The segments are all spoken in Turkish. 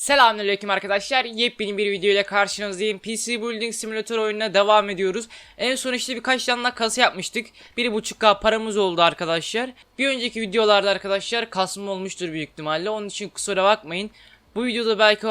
Selamünaleyküm arkadaşlar. Yepyeni bir video ile karşınızdayım. PC Building Simulator oyununa devam ediyoruz. En son işte birkaç tane kasa yapmıştık. 1.5k paramız oldu arkadaşlar. Bir önceki videolarda arkadaşlar kasma olmuştur büyük ihtimalle. Onun için kusura bakmayın. Bu videoda belki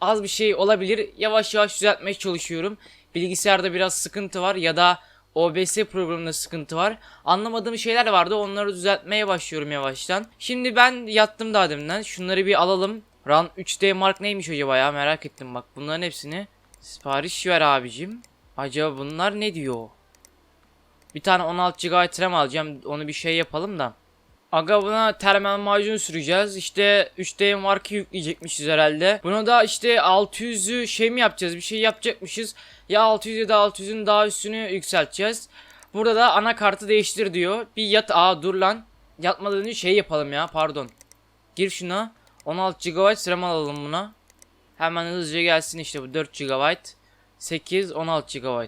az bir şey olabilir. Yavaş yavaş düzeltmeye çalışıyorum. Bilgisayarda biraz sıkıntı var ya da OBS programında sıkıntı var. Anlamadığım şeyler vardı. Onları düzeltmeye başlıyorum yavaştan. Şimdi ben yattım daha deminden. Şunları bir alalım. Run 3D Mark neymiş acaba ya merak ettim bak. Bunların hepsini sipariş ver abicim. Acaba bunlar ne diyor? Bir tane 16 GB RAM alacağım. Onu bir şey yapalım da. Aga buna termal macun süreceğiz. İşte 3D Mark'ı yükleyecekmişiz herhalde. Buna da işte 600'ü şey mi yapacağız? Bir şey yapacakmışız. Ya 600 ya da 600'ün daha üstünü yükselteceğiz. Burada da anakartı değiştir diyor. Bir yat. Aa dur lan. Yatmadan önce şey yapalım ya pardon. Gir şuna. 16 GB RAM alalım buna. Hemen hızlıca gelsin işte bu 4 GB. 8 16 GB.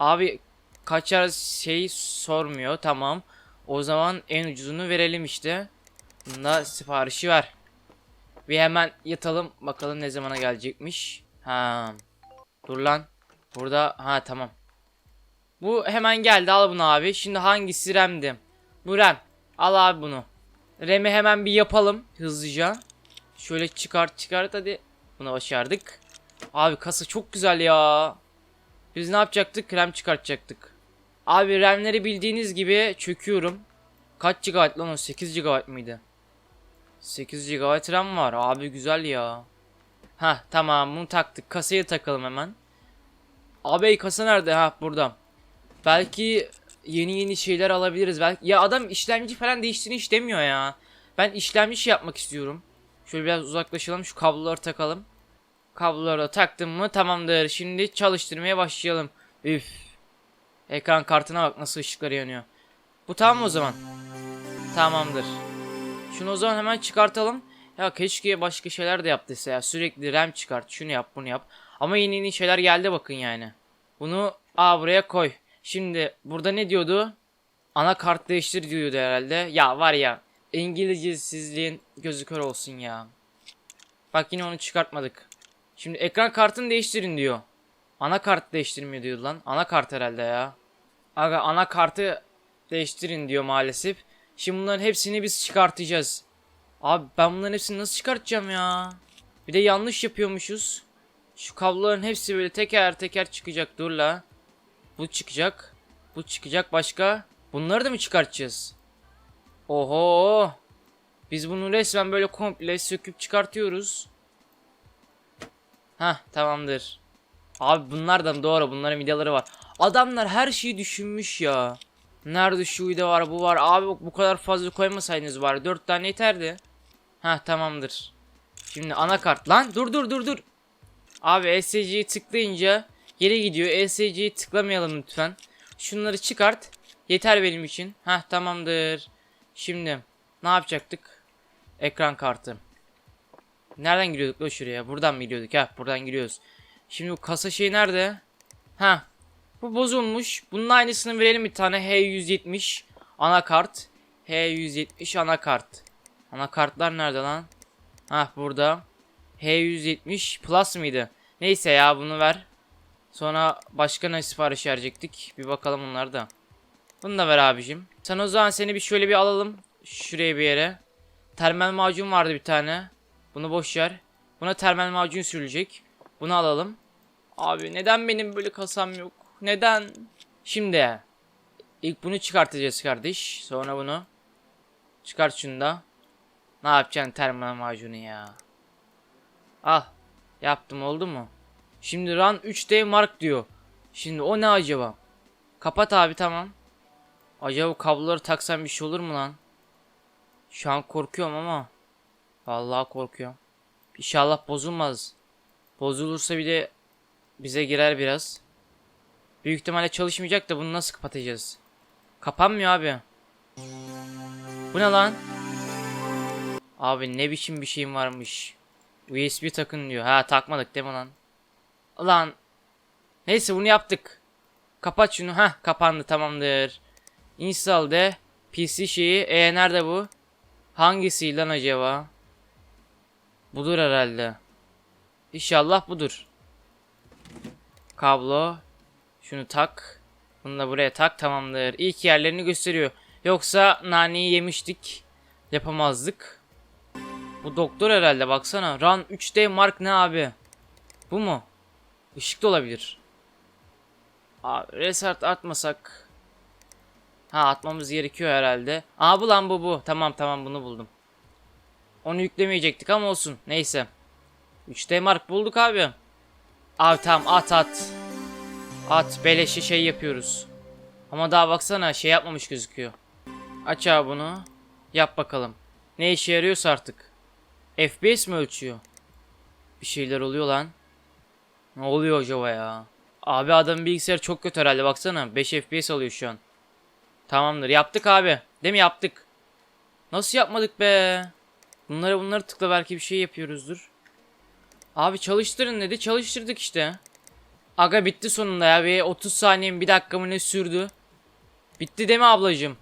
Abi kaçar şey sormuyor tamam. O zaman en ucuzunu verelim işte. Bunda siparişi ver. Bir hemen yatalım bakalım ne zamana gelecekmiş. Ha. Dur lan. Burada ha tamam. Bu hemen geldi al bunu abi. Şimdi hangisi RAM'di? Bu RAM. Al abi bunu. RAM'i hemen bir yapalım hızlıca. Şöyle çıkart çıkart hadi. Bunu başardık. Abi kasa çok güzel ya. Biz ne yapacaktık? RAM çıkartacaktık. Abi RAM'leri bildiğiniz gibi çöküyorum. Kaç GB lan o? 8 GB mıydı? 8 GB RAM var. Abi güzel ya. Ha tamam bunu taktık. Kasayı takalım hemen. Abi kasa nerede? Ha burada. Belki yeni yeni şeyler alabiliriz. Belki ya adam işlemci falan değiştiğini hiç demiyor ya. Ben işlemci şey yapmak istiyorum. Şöyle biraz uzaklaşalım. Şu kabloları takalım. Kabloları da taktım mı tamamdır. Şimdi çalıştırmaya başlayalım. Üf. Ekran kartına bak nasıl ışıkları yanıyor. Bu tamam o zaman. Tamamdır. Şunu o zaman hemen çıkartalım. Ya keşke başka şeyler de yaptıysa ya. Sürekli RAM çıkart. Şunu yap bunu yap. Ama yeni yeni şeyler geldi bakın yani. Bunu a buraya koy. Şimdi burada ne diyordu? Anakart değiştir diyordu herhalde. Ya var ya. İngilizcesizliğin gözü kör olsun ya. Bak yine onu çıkartmadık. Şimdi ekran kartını değiştirin diyor. Anakart değiştirmiyor diyor lan. Anakart herhalde ya. Aga anakartı değiştirin diyor maalesef. Şimdi bunların hepsini biz çıkartacağız. Abi ben bunların hepsini nasıl çıkartacağım ya? Bir de yanlış yapıyormuşuz. Şu kabloların hepsi böyle teker teker çıkacak. Dur la. Bu çıkacak. Bu çıkacak başka. Bunları da mı çıkartacağız? Oho. Biz bunu resmen böyle komple söküp çıkartıyoruz. Hah tamamdır. Abi bunlar da doğru bunların vidaları var. Adamlar her şeyi düşünmüş ya. Nerede şu vida var bu var. Abi bu kadar fazla koymasaydınız var. 4 tane yeterdi. Hah tamamdır. Şimdi anakart lan dur dur dur dur. Abi ESC'yi tıklayınca geri gidiyor. ESC'yi tıklamayalım lütfen. Şunları çıkart. Yeter benim için. Hah tamamdır. Şimdi ne yapacaktık? Ekran kartı. Nereden giriyorduk lan şuraya? Buradan mı giriyorduk? Ha buradan giriyoruz. Şimdi bu kasa şey nerede? Ha. Bu bozulmuş. Bunun aynısını verelim bir tane. H170 anakart. H170 anakart. Anakartlar nerede lan? Ha burada. H170 Plus mıydı? Neyse ya bunu ver. Sonra başka ne sipariş verecektik? Bir bakalım onları da. Bunu da ver abicim. Sen o zaman seni bir şöyle bir alalım. Şuraya bir yere. Termal macun vardı bir tane. Bunu boş ver. Buna termal macun sürülecek. Bunu alalım. Abi neden benim böyle kasam yok? Neden? Şimdi ilk bunu çıkartacağız kardeş. Sonra bunu çıkart şunu da. Ne yapacaksın termal macunu ya? Al. Yaptım oldu mu? Şimdi run 3D mark diyor. Şimdi o ne acaba? Kapat abi tamam. Acaba kabloları taksam bir şey olur mu lan? Şu an korkuyorum ama. Vallahi korkuyorum. İnşallah bozulmaz. Bozulursa bir de bize girer biraz. Büyük ihtimalle çalışmayacak da bunu nasıl kapatacağız? Kapanmıyor abi. Bu ne lan? Abi ne biçim bir şeyim varmış. USB takın diyor. Ha takmadık değil mi lan? Ulan. Neyse bunu yaptık. Kapat şunu. Ha kapandı tamamdır. Install de. PC şeyi. E nerede bu? Hangisi lan acaba? Budur herhalde. İnşallah budur. Kablo. Şunu tak. Bunu da buraya tak tamamdır. İlk yerlerini gösteriyor. Yoksa naneyi yemiştik. Yapamazdık. Bu doktor herhalde baksana. Run 3D Mark ne abi? Bu mu? Işık da olabilir. Abi restart atmasak. Ha atmamız gerekiyor herhalde. Aa bu lan bu bu. Tamam tamam bunu buldum. Onu yüklemeyecektik ama olsun. Neyse. 3D Mark bulduk abi. Abi tamam at at. At beleşi şey yapıyoruz. Ama daha baksana şey yapmamış gözüküyor. Aç abi bunu. Yap bakalım. Ne işe yarıyorsa artık. FPS mi ölçüyor? Bir şeyler oluyor lan. Ne oluyor acaba ya? Abi adamın bilgisayarı çok kötü herhalde baksana. 5 FPS alıyor şu an. Tamamdır yaptık abi. Değil mi yaptık? Nasıl yapmadık be? Bunları bunları tıkla belki bir şey yapıyoruzdur. Abi çalıştırın dedi çalıştırdık işte. Aga bitti sonunda ya bir 30 saniye mi bir dakika mı ne sürdü. Bitti değil mi ablacım?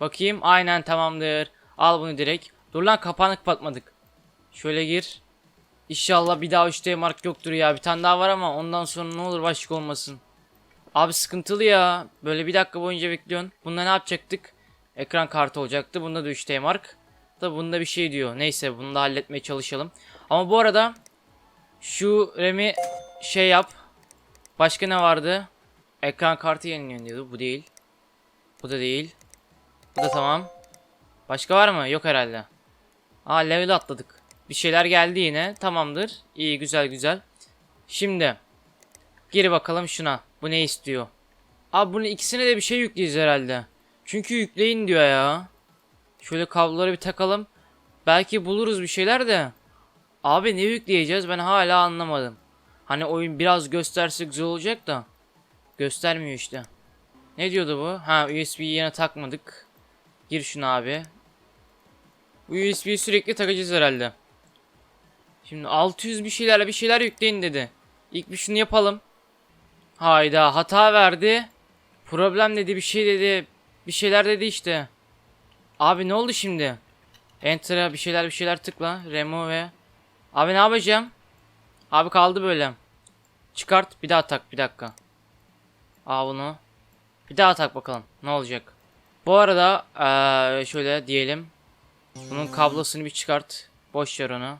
Bakayım aynen tamamdır. Al bunu direkt. Dur lan kapağını kapatmadık. Şöyle gir. İnşallah bir daha 3D mark yoktur ya. Bir tane daha var ama ondan sonra ne olur başka olmasın. Abi sıkıntılı ya. Böyle bir dakika boyunca bekliyorsun. Bunda ne yapacaktık? Ekran kartı olacaktı. Bunda da 3D mark. Da bunda bir şey diyor. Neyse bunu da halletmeye çalışalım. Ama bu arada şu RAM'i şey yap. Başka ne vardı? Ekran kartı yeniliyor diyordu. Bu değil. Bu da değil. Bu da tamam. Başka var mı? Yok herhalde. Aa level atladık. Bir şeyler geldi yine. Tamamdır. İyi güzel güzel. Şimdi. Gir bakalım şuna. Bu ne istiyor? Abi bunun ikisine de bir şey yükleyeceğiz herhalde. Çünkü yükleyin diyor ya. Şöyle kabloları bir takalım. Belki buluruz bir şeyler de. Abi ne yükleyeceğiz ben hala anlamadım. Hani oyun biraz gösterse güzel olacak da. Göstermiyor işte. Ne diyordu bu? Ha USB'yi yine takmadık. Gir şunu abi. Bu USB'yi sürekli takacağız herhalde. Şimdi 600 bir şeylerle bir şeyler yükleyin dedi. İlk bir şunu yapalım. Hayda hata verdi. Problem dedi bir şey dedi. Bir şeyler dedi işte. Abi ne oldu şimdi? Enter'a bir şeyler bir şeyler tıkla. Remove. Abi ne yapacağım? Abi kaldı böyle. Çıkart bir daha tak bir dakika. Aa bunu. Bir daha tak bakalım ne olacak. Bu arada eee, şöyle diyelim. Bunun kablosunu bir çıkart. Boş ver onu.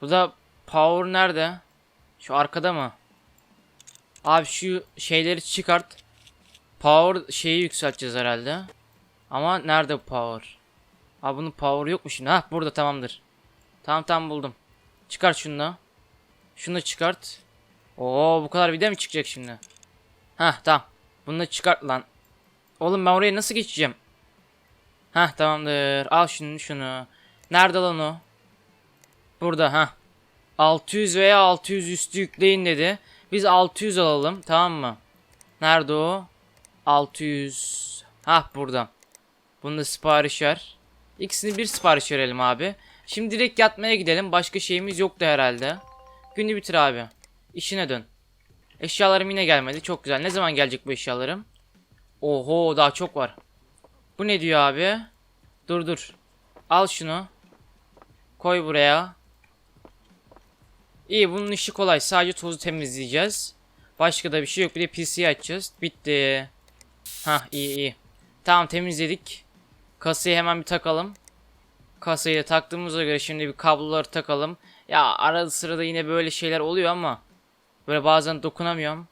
Bu da power nerede? Şu arkada mı? Abi şu şeyleri çıkart. Power şeyi yükselteceğiz herhalde. Ama nerede power? Abi bunun power yok mu şimdi? Hah burada tamamdır. Tamam tamam buldum. Çıkart şunu da. Şunu da çıkart. Oo bu kadar video mi çıkacak şimdi? Hah tamam. Bunu da çıkart lan. Oğlum ben oraya nasıl geçeceğim? Hah tamamdır. Al şunu şunu. Nerede lan o? Burada ha. 600 veya 600 üstü yükleyin dedi. Biz 600 alalım tamam mı? Nerede o? 600. Hah burada. Bunda sipariş ver. İkisini bir sipariş verelim abi. Şimdi direkt yatmaya gidelim. Başka şeyimiz yoktu herhalde. Günü bitir abi. İşine dön. Eşyalarım yine gelmedi. Çok güzel. Ne zaman gelecek bu eşyalarım? Oho daha çok var. Bu ne diyor abi? Dur dur. Al şunu. Koy buraya. İyi bunun işi kolay. Sadece tozu temizleyeceğiz. Başka da bir şey yok. Bir de PC açacağız. Bitti. Hah iyi iyi. Tamam temizledik. Kasayı hemen bir takalım. Kasayı da taktığımıza göre şimdi bir kabloları takalım. Ya arada sırada yine böyle şeyler oluyor ama böyle bazen dokunamıyorum.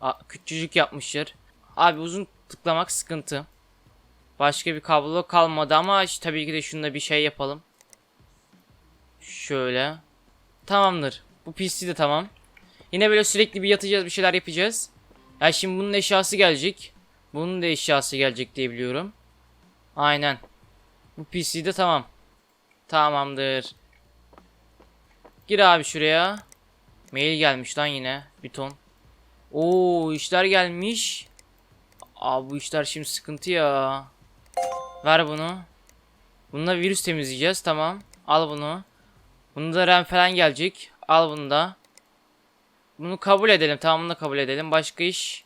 Aa, küçücük yapmışlar. Abi uzun tıklamak sıkıntı. Başka bir kablo kalmadı ama işte tabii ki de şunda bir şey yapalım. Şöyle. Tamamdır. Bu PC de tamam. Yine böyle sürekli bir yatacağız bir şeyler yapacağız. Ya şimdi bunun eşyası gelecek. Bunun da eşyası gelecek diye biliyorum. Aynen. Bu PC de tamam. Tamamdır. Gir abi şuraya. Mail gelmiş lan yine. Bir ton. Oo işler gelmiş. Abi bu işler şimdi sıkıntı ya. Ver bunu. Bununla virüs temizleyeceğiz. Tamam. Al bunu. Bunu da RAM falan gelecek. Al bunu da. Bunu kabul edelim. Tamam bunu da kabul edelim. Başka iş.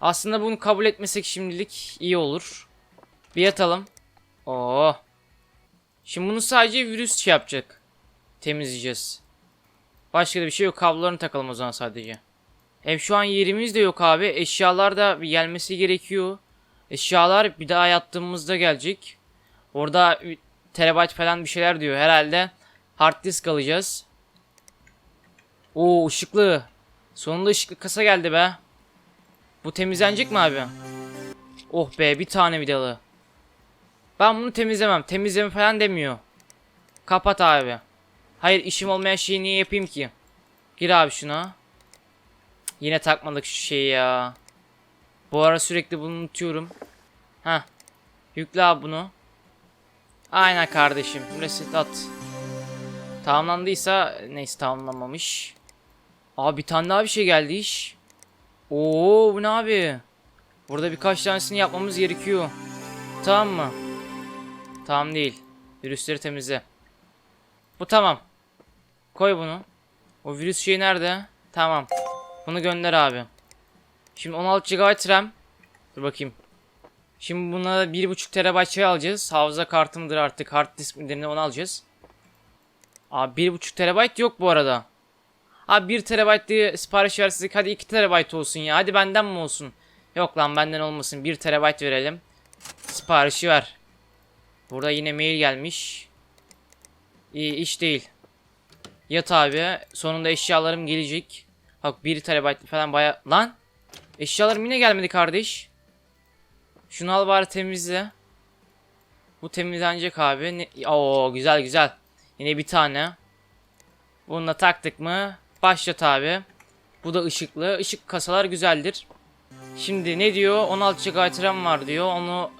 Aslında bunu kabul etmesek şimdilik iyi olur. Bir yatalım. Oo. Şimdi bunu sadece virüs şey yapacak. Temizleyeceğiz. Başka da bir şey yok. Kablolarını takalım o zaman sadece. Hem şu an yerimiz de yok abi. Eşyalar da gelmesi gerekiyor. Eşyalar bir daha yattığımızda gelecek. Orada terabayt falan bir şeyler diyor. Herhalde hard disk alacağız. Oo ışıklı. Sonunda ışıklı kasa geldi be. Bu temizlenecek mi abi? Oh be bir tane vidalı. Ben bunu temizlemem. Temizleme falan demiyor. Kapat abi. Hayır işim olmayan şeyi niye yapayım ki? Gir abi şuna. Yine takmadık şu şeyi ya. Bu ara sürekli bunu unutuyorum. Heh. Yükle abi bunu. Aynen kardeşim. Reset at. Tamamlandıysa neyse tamamlanmamış. Abi bir tane daha bir şey geldi iş. Oo bu ne abi? Burada birkaç tanesini yapmamız gerekiyor. Tamam mı? Tamam değil. Virüsleri temizle. Bu tamam. Koy bunu. O virüs şeyi nerede? Tamam. Bunu gönder abi. Şimdi 16 GB RAM. Dur bakayım. Şimdi buna 1.5 TB şey alacağız. Hafıza kartı mıdır artık hard disk midir onu alacağız. Abi 1.5 TB yok bu arada. Abi 1 TB diye sipariş versek hadi 2 TB olsun ya. Hadi benden mi olsun? Yok lan benden olmasın. 1 TB verelim. Siparişi ver. Burada yine mail gelmiş. İyi iş değil. Yat abi. Sonunda eşyalarım gelecek. Bak 1 TB falan baya... Lan! Eşyalarım yine gelmedi kardeş. Şunu al bari temizle. Bu temizlenecek abi. Ne... Oo güzel güzel. Yine bir tane. Bunu da taktık mı? Başlat abi. Bu da ışıklı. Işık kasalar güzeldir. Şimdi ne diyor? 16 GB RAM var diyor. Onu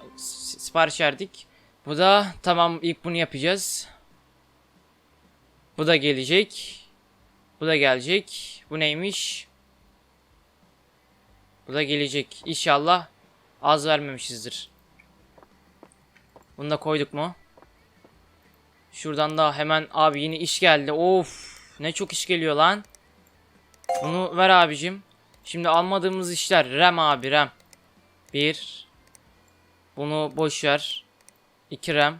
sipariş verdik. Bu da tamam ilk bunu yapacağız. Bu da gelecek. Bu da gelecek. Bu neymiş? Bu da gelecek. İnşallah az vermemişizdir. Bunu da koyduk mu? Şuradan da hemen abi yeni iş geldi. Of ne çok iş geliyor lan. Bunu ver abicim. Şimdi almadığımız işler RAM abi RAM. Bir. Bunu boş ver. 2 RAM.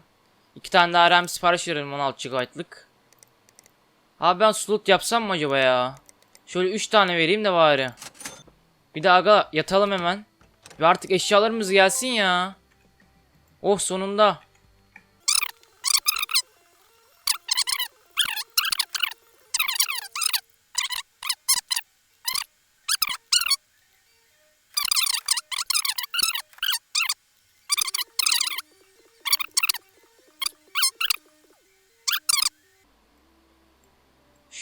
2 tane daha RAM sipariş verelim 16 GB'lık. Abi ben slot yapsam mı acaba ya? Şöyle 3 tane vereyim de bari. Bir de aga yatalım hemen. Ve artık eşyalarımız gelsin ya. Oh sonunda.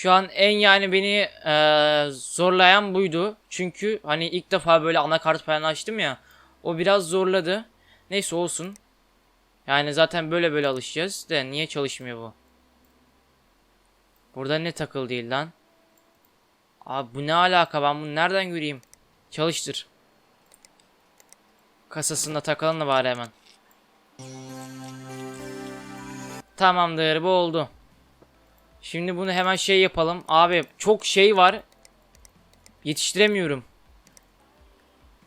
Şu an en yani beni eee, zorlayan buydu. Çünkü hani ilk defa böyle anakart falan açtım ya. O biraz zorladı. Neyse olsun. Yani zaten böyle böyle alışacağız. De niye çalışmıyor bu? Burada ne takıl değil lan? Abi bu ne alaka ben bunu nereden göreyim? Çalıştır. Kasasında takalım da bari hemen. Tamamdır bu oldu. Şimdi bunu hemen şey yapalım. Abi çok şey var. Yetiştiremiyorum.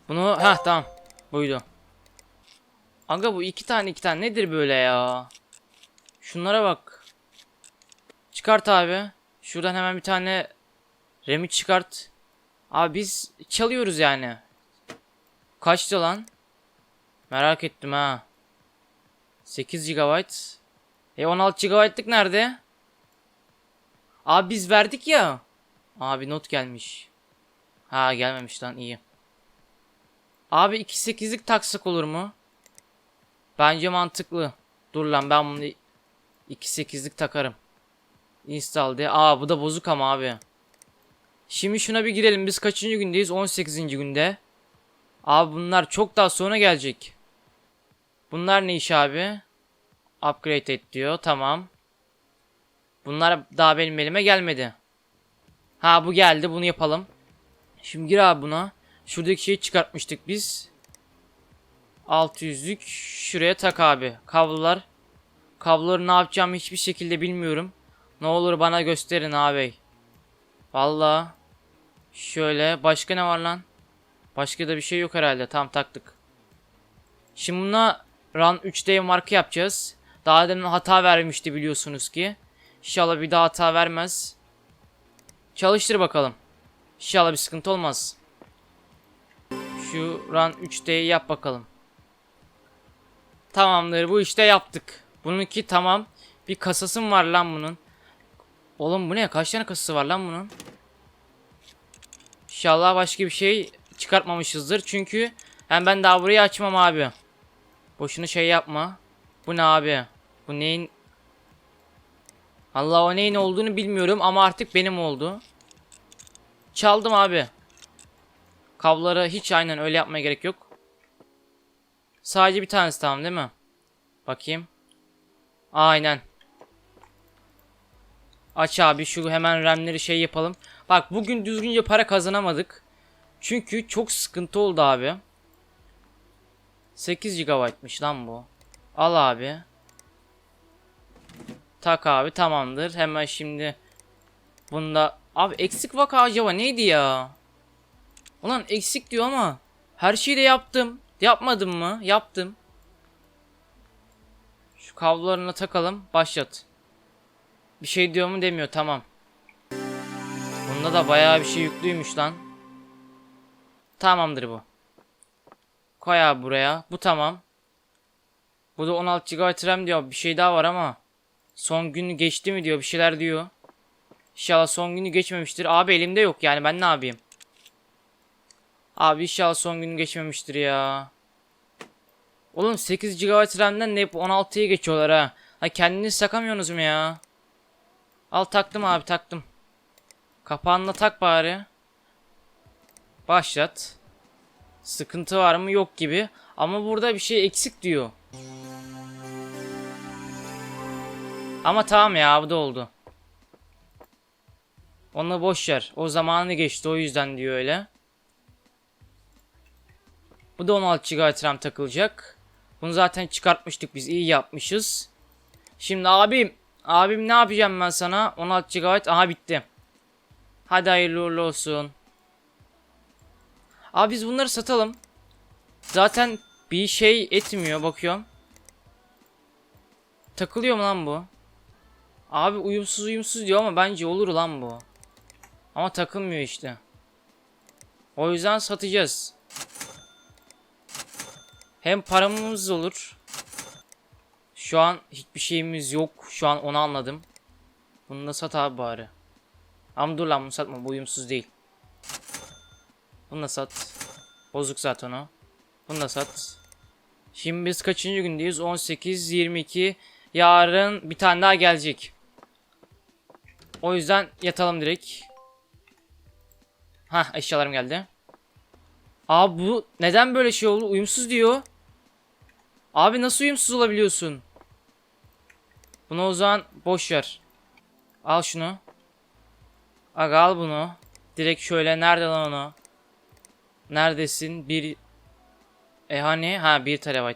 Bunu ha tamam. Buydu. Aga bu iki tane iki tane nedir böyle ya? Şunlara bak. Çıkart abi. Şuradan hemen bir tane Remi çıkart. Abi biz çalıyoruz yani. Kaçtı lan? Merak ettim ha. 8 GB. E 16 GB'lık nerede? Abi biz verdik ya. Abi not gelmiş. Ha gelmemiş lan iyi. Abi 2.8'lik taksak olur mu? Bence mantıklı. Dur lan ben bunu 2.8'lik takarım. Install de. Aa bu da bozuk ama abi. Şimdi şuna bir girelim. Biz kaçıncı gündeyiz? 18. günde. Abi bunlar çok daha sonra gelecek. Bunlar ne iş abi? Upgrade et diyor. Tamam. Bunlar daha benim elime gelmedi. Ha bu geldi. Bunu yapalım. Şimdi gir abi buna. Şuradaki şeyi çıkartmıştık biz. 600'lük şuraya tak abi. Kablolar. Kabloları ne yapacağımı hiçbir şekilde bilmiyorum. Ne olur bana gösterin abi. Vallahi. Şöyle. Başka ne var lan? Başka da bir şey yok herhalde. Tam taktık. Şimdi buna Run 3D marka yapacağız. Daha demin hata vermişti biliyorsunuz ki. İnşallah bir daha hata vermez. Çalıştır bakalım. İnşallah bir sıkıntı olmaz. Şu run 3D'yi yap bakalım. Tamamdır bu işte yaptık. Bununki tamam. Bir kasası mı var lan bunun? Oğlum bu ne? Kaç tane kasası var lan bunun? İnşallah başka bir şey çıkartmamışızdır. Çünkü hem ben daha burayı açmam abi. Boşuna şey yapma. Bu ne abi? Bu neyin? Allah o neyin olduğunu bilmiyorum ama artık benim oldu. Çaldım abi. Kabloları hiç aynen öyle yapmaya gerek yok. Sadece bir tanesi tamam değil mi? Bakayım. Aynen. Aç abi şu hemen RAM'leri şey yapalım. Bak bugün düzgünce para kazanamadık. Çünkü çok sıkıntı oldu abi. 8 GB'mış lan bu. Al abi. Tak abi tamamdır. Hemen şimdi bunda abi eksik vaka acaba neydi ya? Ulan eksik diyor ama her şeyi de yaptım. Yapmadım mı? Yaptım. Şu kablolarına takalım. Başlat. Bir şey diyor mu demiyor. Tamam. Bunda da bayağı bir şey yüklüymüş lan. Tamamdır bu. Koy abi buraya. Bu tamam. Bu da 16 GB RAM diyor. Bir şey daha var ama. Son günü geçti mi diyor. Bir şeyler diyor. İnşallah son günü geçmemiştir. Abi elimde yok yani ben ne yapayım? Abi inşallah son günü geçmemiştir ya. Oğlum 8 GB RAM'den ne 16'ya geçiyorlar ha. Ha kendiniz sakamıyorsunuz mu ya? Al taktım abi taktım. Kapağını da tak bari. Başlat. Sıkıntı var mı? Yok gibi. Ama burada bir şey eksik diyor. Ama tamam ya bu da oldu. Onu boş ver. O zamanı geçti o yüzden diyor öyle. Bu da 16 GB RAM takılacak. Bunu zaten çıkartmıştık biz iyi yapmışız. Şimdi abim. Abim ne yapacağım ben sana? 16 GB. Aha bitti. Hadi hayırlı uğurlu olsun. Abi biz bunları satalım. Zaten bir şey etmiyor bakıyorum. Takılıyor mu lan bu? Abi uyumsuz uyumsuz diyor ama bence olur lan bu. Ama takılmıyor işte. O yüzden satacağız. Hem paramız olur. Şu an hiçbir şeyimiz yok. Şu an onu anladım. Bunu da sat abi bari. Ama dur lan bunu satma. Bu uyumsuz değil. Bunu da sat. Bozuk zaten o. Bunu da sat. Şimdi biz kaçıncı gündeyiz? 18, 22. Yarın bir tane daha gelecek. O yüzden yatalım direkt. Hah eşyalarım geldi. Abi bu neden böyle şey oldu? Uyumsuz diyor. Abi nasıl uyumsuz olabiliyorsun? Bunu o zaman boş ver. Al şunu. Aga al bunu. Direkt şöyle nerede lan onu? Neredesin? Bir E hani? Ha 1 TB.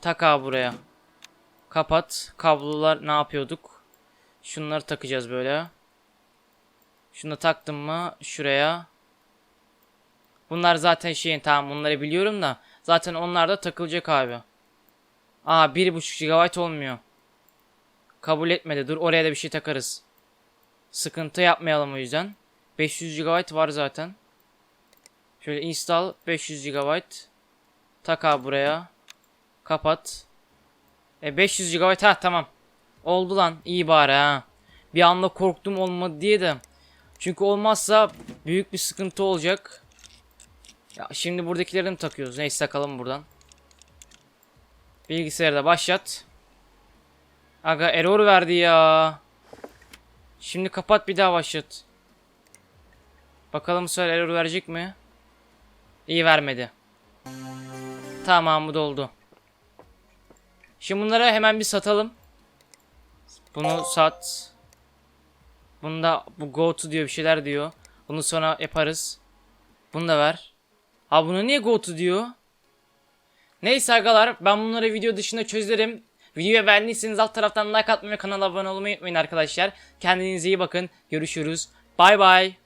Tak abi buraya. Kapat. Kablolar ne yapıyorduk? Şunları takacağız böyle. Şunu taktım mı şuraya. Bunlar zaten şeyin tamam bunları biliyorum da. Zaten onlar da takılacak abi. Aa 1.5 GB olmuyor. Kabul etmedi. Dur oraya da bir şey takarız. Sıkıntı yapmayalım o yüzden. 500 GB var zaten. Şöyle install 500 GB. Tak abi buraya. Kapat. E 500 GB ha tamam. Oldu lan iyi bari ha. Bir anda korktum olmadı diye de. Çünkü olmazsa büyük bir sıkıntı olacak. Ya şimdi buradakileri mi takıyoruz? Neyse takalım buradan. Bilgisayarı da başlat. Aga error verdi ya. Şimdi kapat bir daha başlat. Bakalım bu sefer error verecek mi? İyi vermedi. Tamam bu doldu. Şimdi bunları hemen bir satalım. Bunu sat. Bunda bu go to diyor bir şeyler diyor. Bunu sonra yaparız. Bunu da ver. Ha bunu niye go to diyor? Neyse agalar ben bunları video dışında çözerim. Videoyu beğendiyseniz alt taraftan like atmayı ve kanala abone olmayı unutmayın arkadaşlar. Kendinize iyi bakın. Görüşürüz. Bay bay.